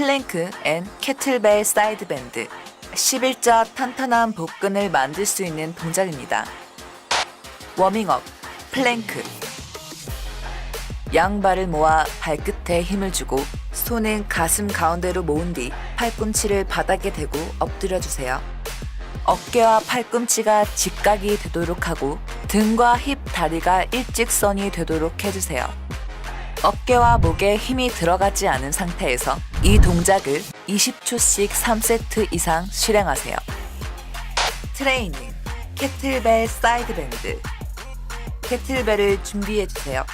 플랭크 앤 캐틀벨 사이드 밴드 11자 탄탄한 복근을 만들 수 있는 동작입니다. 워밍업 플랭크 양발을 모아 발끝에 힘을 주고 손은 가슴 가운데로 모은 뒤 팔꿈치를 바닥에 대고 엎드려 주세요. 어깨와 팔꿈치가 직각이 되도록 하고 등과 힙, 다리가 일직선이 되도록 해주세요. 어깨와 목에 힘이 들어가지 않은 상태에서 이 동작을 20초씩 3세트 이상 실행하세요. 트레이닝 캐틀벨 사이드 밴드 캐틀벨을 준비해 주세요.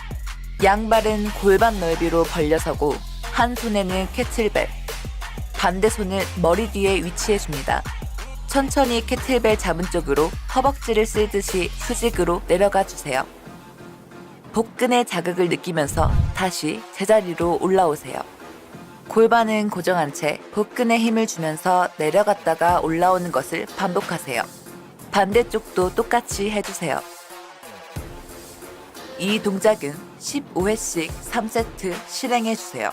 양발은 골반 넓이로 벌려서고 한 손에는 캐틀벨, 반대 손을 머리 뒤에 위치해 줍니다. 천천히 캐틀벨 잡은 쪽으로 허벅지를 쓸듯이 수직으로 내려가 주세요. 복근의 자극을 느끼면서 다시 제자리로 올라오세요. 골반은 고정한 채 복근에 힘을 주면서 내려갔다가 올라오는 것을 반복하세요. 반대쪽도 똑같이 해주세요. 이 동작은 15회씩 3세트 실행해 주세요.